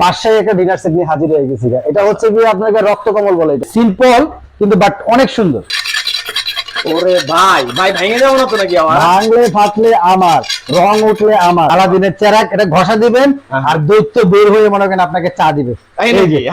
পাঁচশাই একটা dinner set নিয়ে হাজির হয়ে গেছি এটা হচ্ছে কি আপনাকে রক্ত কমল বলে সিম্পল কিন্তু বাট অনেক সুন্দর। ওরে ভাই ভাই ভেঙে যাব না তো নাকি আমার ভাঙলে ফাটলে আমার। রং উঠলে আমার। সারাদিনের চেরাক এটা ঘষা দিবেন হ্যাঁ। আর দৈত্য বের হয়ে মনে করেন আপনাকে চা দিবে।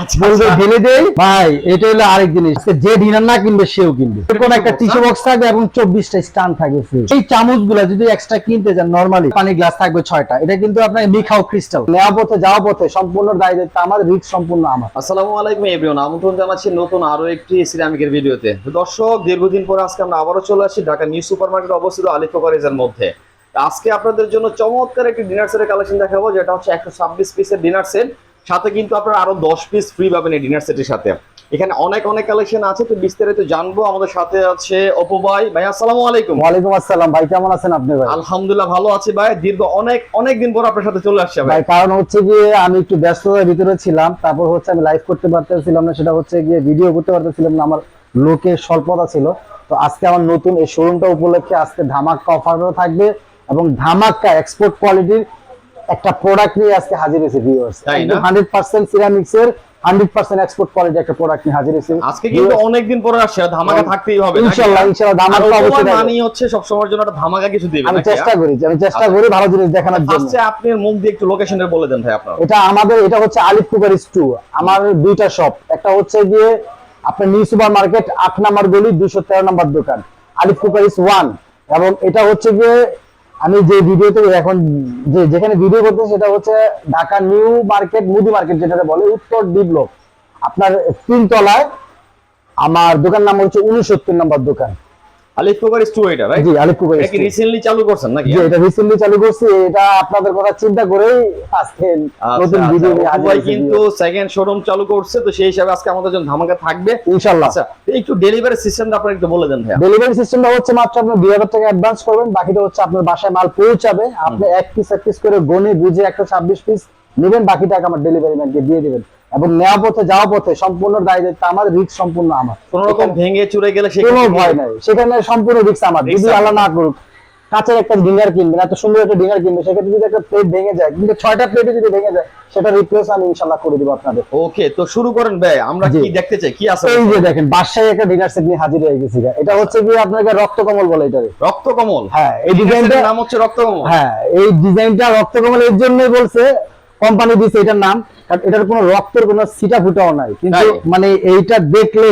আচ্ছা, আচ্ছা। ঢেলে দেই। ভাই এটা হলো আরেক জিনিস। যে ডিনার না কিনবে সেও কিনবে। এরকম একটা box, টিস্যু বক্স থাকবে এবং চব্বিশটা স্টান থাকবে free। এই চামচগুলা যদি এক্সট্রা কিনতে যান নর্মালি পানি গ্লাস থাকবে ছয়টা। এটা কিন্তু আপনার মিখাও ক্রিস্টাল নেওয়া পথে যাওয়া পথে সম্পূর্ণ দায় দায়িত্ব আমার রিস্ক সম্পূর্ণ আমার। আসসালামু আলাইকুম এভরিওয়ান আমন্ত্রণ জানাচ্ছি নতুন আরও একটি সিরামিকের ভিডিওতে দর্শক দীর্ঘদিন পর আজকে আমরা আবারও চলে আসি ঢাকা নিউ সুপার মার্কেট অবস্থিত আলিফ কভারেজের মধ্যে। আজকে আপনাদের জন্য চমৎকার একটি ডিনার সেটের কালেকশন দেখাবো যেটা হচ্ছে একশো ছাব্বিশ পিসের ডিনার সেট সাথে কিন্তু আপনারা আরও দশ পিস ফ্রি পাবেন এই ডিনার সেটের সাথে। এখানে অনেক অনেক কালেকশন আছে তো বিস্তারিত জানব। আমাদের সাথে আছে অপু ভাই। ভাই আসসালামু আলাইকুম। ওয়ালাইকুম আসসালাম ভাই কেমন আছেন আপনি ভাই? আলহামদুলিল্লাহ ভালো আছি ভাই। দীর্ঘ অনেক অনেক দিন পর আপনার সাথে চলে আসছে ভাই। কারণ হচ্ছে গিয়ে আমি একটু ব্যস্ততার ভিতরে ছিলাম তারপর হচ্ছে আমি লাইভ করতে পারতেছিলাম না সেটা হচ্ছে গিয়ে ভিডিও করতে পারতেছিলাম না আমার লোকের স্বল্পতা ছিল। তো আজকে আমার নতুন এই শোরুমটা উপলক্ষে আজকে ধামাক্কা অফারও থাকবে। এবং ধামাক্কা এক্সপোর্ট কোয়ালিটির একটা প্রোডাক্ট নিয়ে আজকে হাজির হয়েছে ভিউয়ার্স তাই না? হান্ড্রেড পার্সেন্ট সিরামিক্স এর হান্ড্রেড পার্সেন্ট এক্সপোর্ট কোয়ালিটি একটা প্রোডাক্ট নিয়ে হাজির হয়েছে আজকে কিন্তু অনেকদিন পরে আসছে ধামাকা থাকতেই হবে নাকি? ইনশাল্লাহ ইনশাল্লাহ আর অবশ্যই। মানেই হচ্ছে সবসময়ের জন্য একটা ধামাকা কিছু দিবে আমি চেষ্টা? করি আমি চেষ্টা করি ভালো জিনিস দেখানোর জন্য ফার্স্টে আপনি মুখ দিয়ে একটু লোকেশনের বলে দেন ভাই আপনার এটা আমাদের এটা হচ্ছে আলিফ কুকারিস টু আমার দুইটা শপ একটা হচ্ছে গিয়ে আপনার নিউ সুপার মার্কেট আট নাম্বার গলি দুশো তেরো নাম্বার দোকান আলিফ কুকারিস ওয়ান এবং এটা হচ্ছে গিয়ে আমি যে ভিডিওতে এখন যে, যেখানে ভিডিও করতে সেটা হচ্ছে ঢাকা নিউ মার্কেট, মুদি মার্কেট যেটা বলে, উত্তর ডিপ্লক আপনার তিনতলায় আমার দোকান নাম হচ্ছে উনসত্তর নম্বর দোকান। আলিফ কোভার টু এটা রাইট জি আলিফ কুকারিস এটা রিসেন্টলি চালু করছেন নাকি? জি এটা রিসেন্টলি চালু করছি এটা আপনাদের কথা চিন্তা করেই আজকে নতুন ভিডিও ভাই কিন্তু সেকেন্ড শোরুম চালু করছে তো সেই হিসাবে আজকে আমাদের জন্য ধামাকা থাকবে। ইনশাল্লাহ আচ্ছা একটু ডেলিভারি সিস্টেমটা আপনারা একটু বলে দেন ভাইয়া। ডেলিভারি সিস্টেমটা হচ্ছে মাত্র আপনি দুই হাজার টাকা অ্যাডভান্স করবেন বাকিটা হচ্ছে আপনার বাসায় মাল পৌঁছাবে। আপনি এক পিস এক পিস করে গনে বুঝে একশো ছাব্বিশ পিস নেবেন বাকি টাকা আমার ডেলিভারি ম্যানকে দিয়ে দিবেন। এবং নেওয়া পথে যাওয়া পথে সম্পূর্ণ দায় দায়িত্ব আমার রিস্ক সম্পূর্ণ আমার। কোন রকম ভেঙে চুরে গেলে কোনো ভয় নাই। সেখানে সম্পূর্ণ রিস্ক আমার। যদি আল্লাহ না করুক কাঁচের একটা ডিনার কিনবেন এত সুন্দর একটা ডিনার কিনবেন সেক্ষেত্রে যদি একটা প্লেট ভেঙে যায় কিন্তু ছয়টা প্লেটে যদি ভেঙে যায় সেটা রিপ্লেস আমি ইনশাল্লাহ করে দিব আপনাদের। ওকে তো শুরু করেন ভাই আমরা। কি দেখতে চাই? কি আছে এই যে দেখেন বাসায় একটা ডিনার সেট নিয়ে হাজির হয়ে গেছি এটা হচ্ছে কি আপনাকে রক্ত কমল বলে এটারে রক্ত কমল হ্যাঁ এই ডিজাইনটা নাম হচ্ছে রক্ত কমল হ্যাঁ এই ডিজাইনটা রক্তকমল এর জন্যই বলছে কোম্পানি দিয়েছে এটার নাম কারণ এটার কোনো রক্তের কোনো সিটা ফুটাও নাই। কিন্তু মানে এইটা দেখলে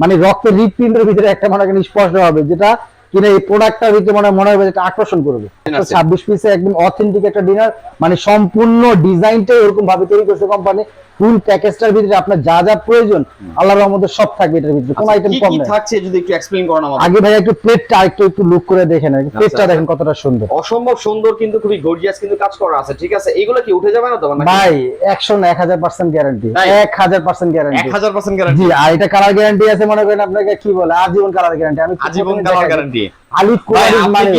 মানে রক্তের হৃৎপিণ্ডের ভিতরে একটা মনে স্পষ্ট হবে যেটা কিনা এই প্রোডাক্টটার ভিতরে মনে মনে হবে যেটা আকর্ষণ করবে। ছাব্বিশ পিসে একদম অথেন্টিক একটা ডিনার মানে সম্পূর্ণ ডিজাইনটাই ওরকম ভাবে তৈরি করছে কোম্পানি। ফুল প্যাকেজটার ভিতরে আপনার যা যা প্রয়োজন আল্লাহর রহমতে সব থাকবে এটার ভিতরে কোনো আচ্ছা, আইটেম কম নেই। থাকছে যদি একটু এক্সপ্লেইন করেন আমাদের আগে ভাই একটু প্লেটটা একটু একটু লুক করে দেখেন প্লেটটা আচ্ছা। দেখেন কতটা সুন্দর। অসম্ভব সুন্দর কিন্তু খুবই গর্জিয়াস কিন্তু কাজ করা আছে ঠিক আছে? এগুলো কি উঠে যাবে না তো ভাই একশো না এক হাজার পার্সেন্ট গ্যারান্টি তাই? এক হাজার পার্সেন্ট এক গ্যারান্টি হাজার পার্সেন্ট গ্যারান্টি জি আর এটা কালার গ্যারান্টি আছে মনে করেন আপনাকে কি বলে? আজীবন কালার গ্যারান্টি আমি আজীবন কালার গ্যারান্টি আলিফ আপনি মানে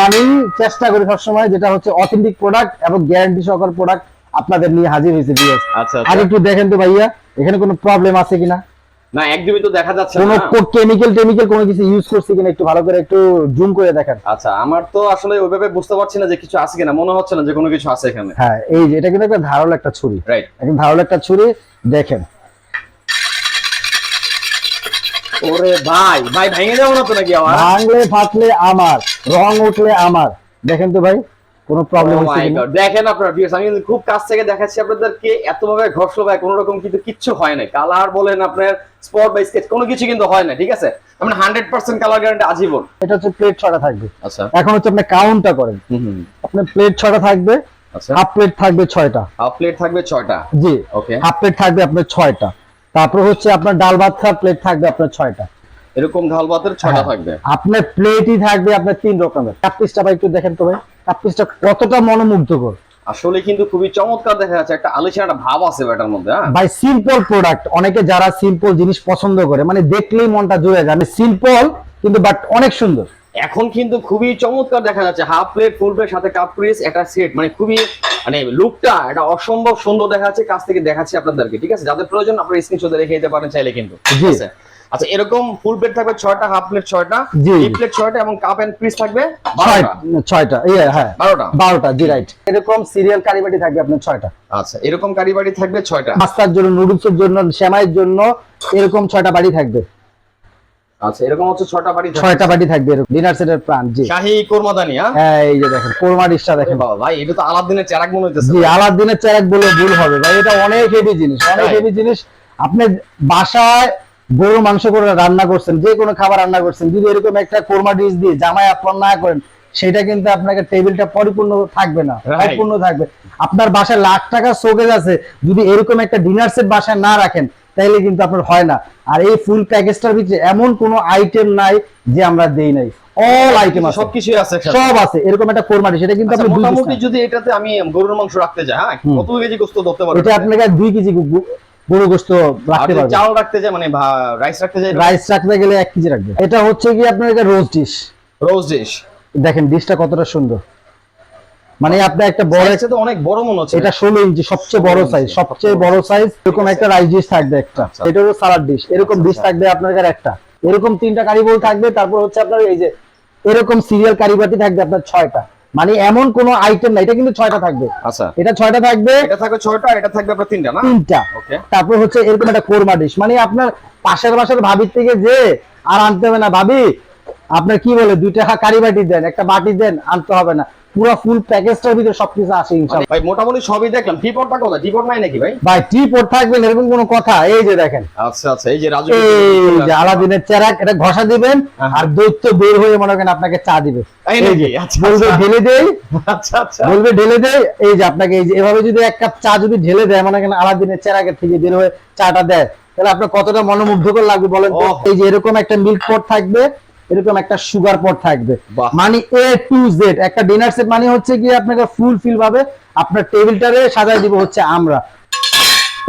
মানেই চেষ্টা করি সবসময় যেটা হচ্ছে অথেন্টিক প্রোডাক্ট এবং গ্যারান্টি সহকার প্রোডাক্ট আপনাদের নিয়ে হাজির হয়েছে বিএস আচ্ছা আর আচ্ছা একটু দেখেন তো ভাইয়া এখানে কোনো প্রবলেম আছে কিনা? না একদমই তো দেখা যাচ্ছে কোনো কেমিক্যাল টেমিক্যাল কোনো কিছু ইউজ করছে কিনা একটু ভালো করে একটু জুম করে দেখেন। আচ্ছা আমার তো আসলে ওইভাবে বুঝতে পারছি না যে কিছু আছে কিনা মনে হচ্ছে না যে কোনো কিছু আছে এখানে। হ্যাঁ এই যে এটা কিন্তু একটা ধারালো একটা ছুরি। রাইট একদম ধারালো একটা ছুরি দেখেন। ওরে ভাই ভাই ভেঙে যাব না তো নাকি আমার ভাঙলে ফাটলে আমার রং উঠলে আমার। দেখেন তো ভাই কোনো প্রবলেম Oh হচ্ছে? God, দেখেন আপনারা আমি খুব কাছ থেকে দেখাচ্ছি আপনাদেরকে এতভাবে ঘষলো ভাই কোনো রকম কিন্তু কিচ্ছু হয় না কালার বলেন আপনার স্পট বা স্কেচ কোনো কিছু কিন্তু হয় না ঠিক আছে? হান্ড্রেড পার্সেন্ট কালার গ্যারান্টি আজীবন। এটা হচ্ছে প্লেট ছটা থাকবে। আচ্ছা। এখন হচ্ছে আপনি কাউন্টটা করেন। আপনার প্লেট ছটা থাকবে আচ্ছা। হাফ প্লেট থাকবে ছয়টা। হাফ প্লেট থাকবে ছয়টা। জি। ওকে হাফ প্লেট থাকবে আপনার ছয়টা। তারপর হচ্ছে আপনার ডাল ভাত খাওয়ার প্লেট থাকবে আপনার ছয়টা। এরকম ঢাল ভাতের ছয়টা হ্যাঁ। থাকবে? আপনার প্লেটই থাকবে আপনার তিন রকমের। কাপ পিসটা ভাই একটু দেখেন তো ভাই। কাপ পিসটা কতটা মনোমুগ্ধকর। আসলে কিন্তু খুবই চমৎকার দেখা যাচ্ছে একটা আলিশান একটা ভাব আছে এটার মধ্যে হ্যাঁ? ভাই সিম্পল প্রোডাক্ট অনেকে যারা সিম্পল জিনিস পছন্দ করে মানে দেখলেই মনটা জুড়ে যায়। মানে সিম্পল কিন্তু বাট অনেক সুন্দর। এখন কিন্তু খুবই চমৎকার দেখা যাচ্ছে হাফ প্লেট ফুল প্লেট সাথে কাপ পিস একটা সেট মানে খুবই মানে লুকটা এটা অসম্ভব সুন্দর দেখাচ্ছে কাছ থেকে দেখাচ্ছি আপনাদেরকে ঠিক আছে? যাদের প্রয়োজন আপনারা স্ক্রিনশটে রেখে দিতে পারেন চাইলে কিন্তু ঠিক। আছে? আচ্ছা এরকম ফুল প্লেট থাকবে ছয়টা হাফ প্লেট ছয়টা জি। প্লেট ছয়টা এবং কাপ এন্ড পিস থাকবে ছয়টা ইয়ে হ্যাঁ। বারোটা? বারোটা জি রাইট এরকম সিরিয়াল কারিবাটি থাকবে আপনার ছয়টা। আচ্ছা এরকম কারি বাড়ি থাকবে ছয়টা। পাস্তার জন্য নুডলসের জন্য সেমাইয়ের জন্য এরকম ছয়টা বাড়ি থাকবে। আচ্ছা এরকম হচ্ছে ছয়টা ছয়টা থাকবে এরকম। ডিনার সেটের প্রাণ জি। শাহী কোরমাদানি হ্যাঁ? হ্যাঁ এই যে দেখেন কোরমা ডিশটা দেখেন। বাবা ভাই এটা তো আলাদিনের চেরাক মনে হইতেছে। জি আলাদিনের চেরাক বলে ভুল হবে ভাই এটা অনেক হেভি জিনিস অনেক হেভি জিনিস। আপনি বাসায় গরু মাংস করে রান্না করছেন যে কোনো খাবার রান্না করছেন যদি এরকম একটা কোরমা ডিশ দিয়ে জামাই আপন না করেন সেটা কিন্তু আপনাকে টেবিলটা পরিপূর্ণ থাকবে না. অপূর্ণ থাকবে। আপনার বাসায় লাখ টাকা শোকেজ আছে যদি এরকম একটা ডিনার সেট বাসায় না রাখেন তাইলে কিন্তু আপনার হয় না। আর এই ফুল প্যাকেজটার ভিতরে এমন কোনো আইটেম নাই যে আমরা দেই নাই। অল আইটেম আছে। সবকিছুই আছে সব আছে এরকম একটা কোরমা ডিশ এটা কিন্তু আচ্ছা, আপনি মোটামুটি যদি এটাতে আমি গরুর মাংস রাখতে যাই হ্যাঁ। কত কেজি গোস্ত ধরতে পারব এটা আপনাকে দুই কেজি গু- গরু গোস্ত রাখতে পারবেন। চাল রাখতে যাই মানে রাইস রাখতে যাই রাইস রাখতে গেলে এক কেজি রাখবে এটা হচ্ছে কি আপনার এটা রোজ ডিশ রোজ ডিশ দেখেন ডিশটা কতটা সুন্দর। মানে আপনার একটা বড় সাইজটা তো অনেক বড় মনে হচ্ছে। এটা ষোলো ইঞ্চি সবচেয়ে বড় সাইজ সবচেয়ে বড় সাইজ এরকম একটা রাইস ডিশ থাকবে একটা। আচ্ছা। এটা হলো সালাড ডিশ এরকম ডিশ আচ্ছা। থাকবে আপনার কাছে একটা। এরকম তিনটা কারি বোল থাকবে তারপর হচ্ছে আপনার এই যে এরকম সিরিয়াল কারি বাটি থাকবে আপনার ছয়টা। মানে এমন কোনো আইটেম না এটা কিন্তু ছয়টা থাকবে। আচ্ছা। এটা ছয়টা থাকবে। এটা থাকবে ছয়টা এটা থাকবে আপনার তিনটা না? তিনটা। ওকে তারপর হচ্ছে এরকম একটা কোরমা ডিশ মানে আপনার পাশের বাসার ভাবির থেকে যে আর আনতে হবে না ভাবি আপনার কি বলে দুইটা কারি বাটি দেন একটা বাটি দেন আনতে হবে না। পুরো ফুল প্যাকেজটার ভিতরে সবকিছু আসে ইনশাআল্লাহ ভাই মোটামুটি সবই দেখলাম। টিপটটা টিপট নাই নাকি ভাই? ভাই টি পোর্ট থাকবেন এরকম কোনো কথা। এই যে দেখেন। আচ্ছা আচ্ছা এই যে রাজু এই যে আলাদিনের চেরাক এটা ঘষা দিবেন হ্যাঁ। আর দৈত্য বের হয়ে মনে করেন আপনাকে চা দিবে। এই? যে আচ্ছা, বলবে আচ্ছা। ঢেলে দেই। আচ্ছা আচ্ছা। বলবে ঢেলে দেয় এই যে আপনাকে এই যে এভাবে যদি এক কাপ চা যদি ঢেলে দেয় মনে করেন আলাদিনের চেরাকের থেকে বের হয়ে চাটা দেয় তাহলে আপনার কতটা মনোমুগ্ধকর লাগবে বলেন এই যে এরকম একটা মিল্ক পট থাকবে এরকম একটা সুগার পট থাকবে। মানে এ টু জেড একটা ডিনার সেট মানে হচ্ছে কি আপনাকে ফুল ফিল ভাবে আপনার টেবিলটারে সাজায় দিব হচ্ছে আমরা।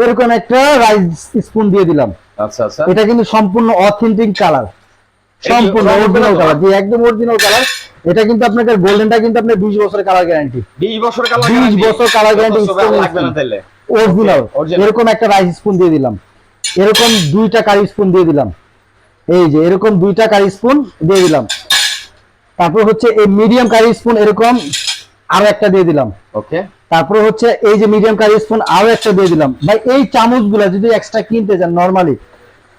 এরকম একটা রাইস স্পুন দিয়ে দিলাম। আচ্ছা আচ্ছা। এটা কিন্তু সম্পূর্ণ অথেন্টিক কালার সম্পূর্ণ অরিজিনাল কালার জি একদম অরিজিনাল কালার এটা কিন্তু আপনাকে গোল্ডেনটা কিন্তু আপনার 20 বছরের কালার গ্যারান্টি 20 বছর কালার 20 বছর color guarantee লাগবে না তাহলে অরিজিনাল এরকম একটা রাইস স্পুন দিয়ে দিলাম। এরকম দুইটা কারি স্পুন দিয়ে দিলাম। এই যে এরকম দুইটা কারি স্পুন দিয়ে দিলাম। তারপর হচ্ছে এই মিডিয়াম কারি স্পুন এরকম আরও একটা দিয়ে দিলাম। ওকে তারপর হচ্ছে এই যে মিডিয়াম কারি স্পুন আরও একটা দিয়ে দিলাম। ভাই এই চামচগুলা যদি এক্সট্রা কিনতে যান নরমালি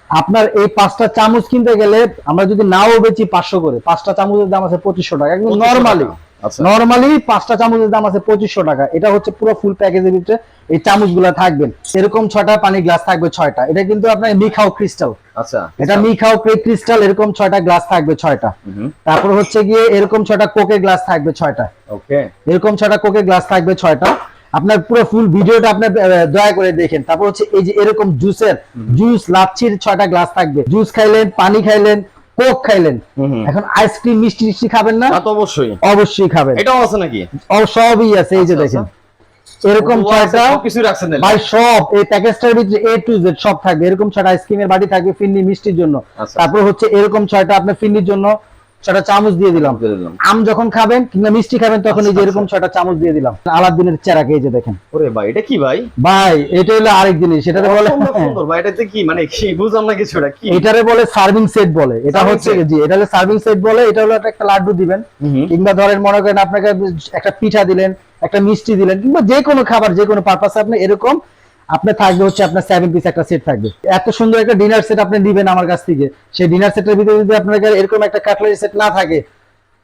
আপনার এই পাঁচটা চামচ কিনতে গেলে আমরা যদি নাও বেচি পাঁচশো করে পাঁচটা চামচের দাম আছে পঁচিশশো টাকা। একদম 2500 নরমালি নরমালি পাঁচটা চামচের দাম আছে পঁচিশশো টাকা। এটা হচ্ছে পুরো ফুল প্যাকেজের ভিতরে এই চামচগুলা থাকবেন। এরকম ছয়টা পানি গ্লাস থাকবে ছয়টা। এটা কিন্তু আপনার মিখাও ক্রিস্টাল আচ্ছা। এটা মিখাও ক্রিস্টাল এরকম ছয়টা গ্লাস থাকবে ছয়টা। তারপর হচ্ছে গিয়ে এরকম ছয়টা কোকের গ্লাস থাকবে ছয়টা। ওকে এরকম ছয়টা কোকের গ্লাস থাকবে ছয়টা। আপনার পুরো ফুল ভিডিওটা আপনি দয়া করে দেখেন। তারপর হচ্ছে এই যে এরকম জুসের জুস লাচ্ছির ছয়টা গ্লাস থাকবে। জুস খাইলেন পানি খাইলেন কোক খাইলেন। এখন আইসক্রিম মিষ্টি মিষ্টি খাবেন না? তা তো অবশ্যই। অবশ্যই খাবেন। এটাও আছে নাকি? সবই আছে এই যে আচ্ছা, দেখেন। এরকম ও, ছয়টা কিছু রাখছেন। ভাই সব এই প্যাকেজটার ভিতরে এ টু জেড সব থাকবে। এরকম ছয়টা আইসক্রিমের বাটি থাকবে ফিন্নি মিষ্টির জন্য। আচ্ছা। তারপর হচ্ছে এরকম ছয়টা আপনার ফিন্নির জন্য ছয়টা চামচ দিয়ে দিলাম। আম যখন খাবেন কিংবা মিষ্টি খাবেন তখন এই যে আচ্ছা, এরকম ছয়টা চামচ দিয়ে দিলাম। আলাদিনের চেরাকে এই যে দেখেন। ওরে ভাই এটা কি ভাই? ভাই এটা হলো আরেক জিনিস। বলে সুন্দর ভাই এটাতে কি মানে কি বুঝলাম না কিছু এটা কি? এটারে বলে সার্ভিং সেট বলে। এটা হচ্ছে? জি এটা হলো সার্ভিং সেট বলে এটা হলো একটা লাড্ডু দিবেন। কিংবা ধরেন মনে করেন আপনাকে একটা পিঠা দিলেন একটা মিষ্টি দিলেন কিংবা যে কোনো খাবার যে কোনো পারপাসে আপনি এরকম আপনার থাকবে হচ্ছে আপনার সেভেন পিস একটা সেট থাকবে। এত সুন্দর একটা ডিনার সেট আপনি দিবেন আমার কাছ থেকে। সেই ডিনার সেটের ভিতরে যদি আপনার এরকম একটা কাটলারি সেট না থাকে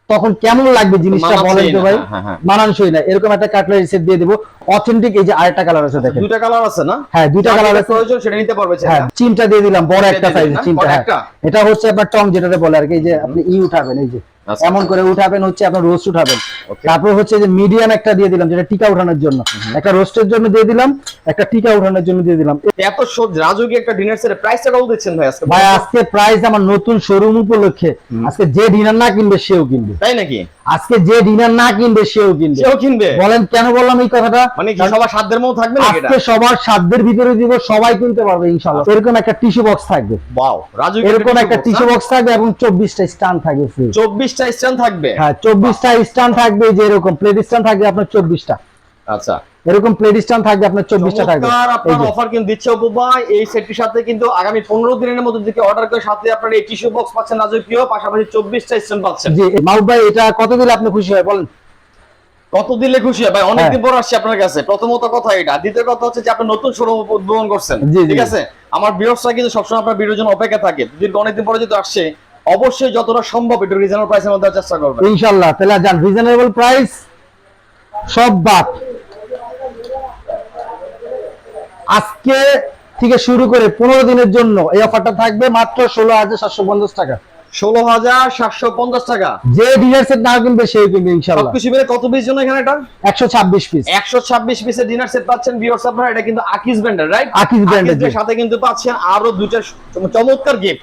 তখন কেমন লাগবে জিনিসটা বলেন তো ভাই? হ্যাঁ, হ্যাঁ। মানানসই না। এরকম একটা কাটলারি সেট দিয়ে দেবো। অথেন্টিক এই যে আরেকটা কালার আছে দেখেন। দুইটা কালার আছে না? হ্যাঁ দুইটা কালার আছে। প্রয়োজন সেটা নিতে পারবে হ্যাঁ। চিমটা দিয়ে দিলাম বড় একটা সাইজ চিমটা হ্যাঁ? এটা হচ্ছে আপনার টং যেটাতে বলে আর কি এই যে আপনি ই উঠাবেন এই যে। আচ্ছা। এমন করে উঠাবেন হচ্ছে আপনার রোস্ট উঠাবেন। তারপর হচ্ছে যে মিডিয়াম একটা দিয়ে দিলাম যেটা টিকা উঠানোর জন্য। একটা রোস্টের জন্য দিয়ে দিলাম একটা টিকা উঠানোর জন্য দিয়ে দিলাম। এত সহজ রাজুকি একটা ডিনার সেটের প্রাইসটা কত দিচ্ছেন ভাই আজকে? ভাই আজকে প্রাইস আমার নতুন শোরুম উপলক্ষে। আজকে যে ডিনার না কিনবে সেও কিনবে। তাই নাকি? আজকে যে ডিনার না কিনবে সেও কিনবে। সেও কিনবে। বলেন কেন বললাম এই কথাটা? মানে সবার সাধ্যের মধ্যে থাকবে না এটা? আজকে সবার সাধ্যের ভিতরে দিব সবাই কিনতে পারবে ইনশাআল্লাহ। এরকম একটা টিস্যু বক্স থাকবে। ওয়াও রাজু এরকম একটা টিস্যু বক্স থাকবে এবং চব্বিশটা স্ট্যান্ড থাকবে ফ্রি 24টা স্ট্যান্ড থাকবে? হ্যাঁ চব্বিশটা স্ট্যান্ড থাকবে যে এরকম প্লেট স্ট্যান্ড থাকবে আপনার চব্বিশটা। আচ্ছা। এরকম প্লেট স্ট্যান্ড থাকবে আপনার চব্বিশটা থাকবে। আপনার অফার কিন্তু দিচ্ছে অপু ভাই। এই সেটটির সাথে কিন্তু আগামী পনেরো দিনের মধ্যে থেকে অর্ডার করে সাথে আপনার এই টিস্যু বক্স পাচ্ছেন রাজকীয় পাশাপাশি চব্বিশটা স্ট্যান্ড পাচ্ছেন। জি মাহবুব ভাই এটা কত দিলে আপনি খুশি হয় বলেন? কত দিলে খুশি হয় ভাই? অনেকদিন হ্যাঁ। পর আসছি আপনার কাছে। প্রথমত কথা এটা। দ্বিতীয় কথা হচ্ছে যে আপনি নতুন শোরুম উদ্বোধন করছেন। ঠিক আছে? আমার বিরসরা কিন্তু সবসময় আপনার ভিডিওর জন্য অপেক্ষা থাকে। দীর্ঘ অনেকদিন পরে যদি আসছে অবশ্যই যতটা সম্ভব একটু রিজনেবল প্রাইসের মধ্যে চেষ্টা করবেন। ইনশাল্লাহ তাহলে যান। রিজনেবল প্রাইস সব বাদ। আজকে থেকে শুরু করে পনেরো দিনের জন্য এই অফারটা থাকবে মাত্র ষোলো হাজার সাতশো পঞ্চাশ টাকা। ষোলো হাজার সাতশো পঞ্চাশ টাকা। যে ডিনার সেট না কিনবে সেই কিনবে ইনশাল্লাহ সবকিছু মিলে কত পিস জন্য এখানে এটা? একশো ছাব্বিশ পিস একশো ছাব্বিশ পিসের ডিনার সেট পাচ্ছেন ভিউয়ার্স আপনারা এটা কিন্তু আকিস ব্র্যান্ডের রাইট আকিস brand-এর, সাথে কিন্তু পাচ্ছেন আরও দুইটা চমৎকার গিফট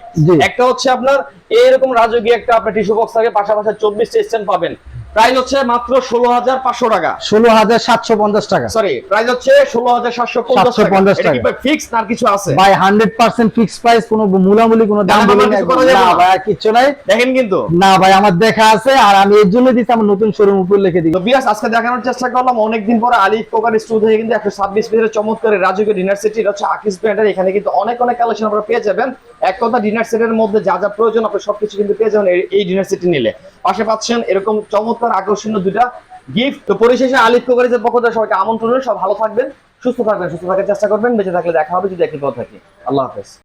একটা হচ্ছে আপনার এরকম রাজকীয় একটা আপনার টিস্যু বক্স থাকে পাশাপাশি চব্বিশটা স্ট্যান্ড পাবেন। প্রাইস হচ্ছে মাত্র ষোলো হাজার পাঁচশো টাকা। ষোলো হাজার সাতশো পঞ্চাশ টাকা। সরি প্রাইস হচ্ছে ষোলো হাজার সাতশো পঞ্চাশ টাকা। ফিক্স আর কিছু আছে? ভাই হান্ড্রেড পার্সেন্ট ফিক্স প্রাইস কোনো মূলামূলি কোনো দাম না? ভাই কিচ্ছু নাই। দেখেন কিন্তু। না ভাই আমার দেখা আছে আর আমি এর জন্য দিচ্ছি আমার নতুন শোরুম উপর লিখে দিই বিয়াস আজকে দেখানোর চেষ্টা করলাম। অনেকদিন পরে আলিফ কোকার স্টুডিও থেকে কিন্তু একশো ছাব্বিশ পিসের চমৎকার রাজকীয় ডিনার সেট হচ্ছে আকিস ব্র্যান্ডের। এখানে কিন্তু অনেক অনেক কালেকশন আপনারা পেয়ে যাবেন। এক কথা ডিনার সেটের মধ্যে যা যা প্রয়োজন, আপনি সবকিছু কিন্তু পেয়ে যাবেন এই- ডিনার সেটটি নিলে। পাশে পাচ্ছেন এরকম চমৎকার, আকর্ষণীয় দুটা গিফট তো পরিশেষে আলিফ কোকারিজের পক্ষ থেকে সবাইকে আমন্ত্রণ সব ভালো থাকবেন, সুস্থ থাকবেন, সুস্থ থাকার চেষ্টা করবেন। বেঁচে থাকলে দেখা হবে, যদি একই পথ থাকি। আল্লাহ হাফেজ।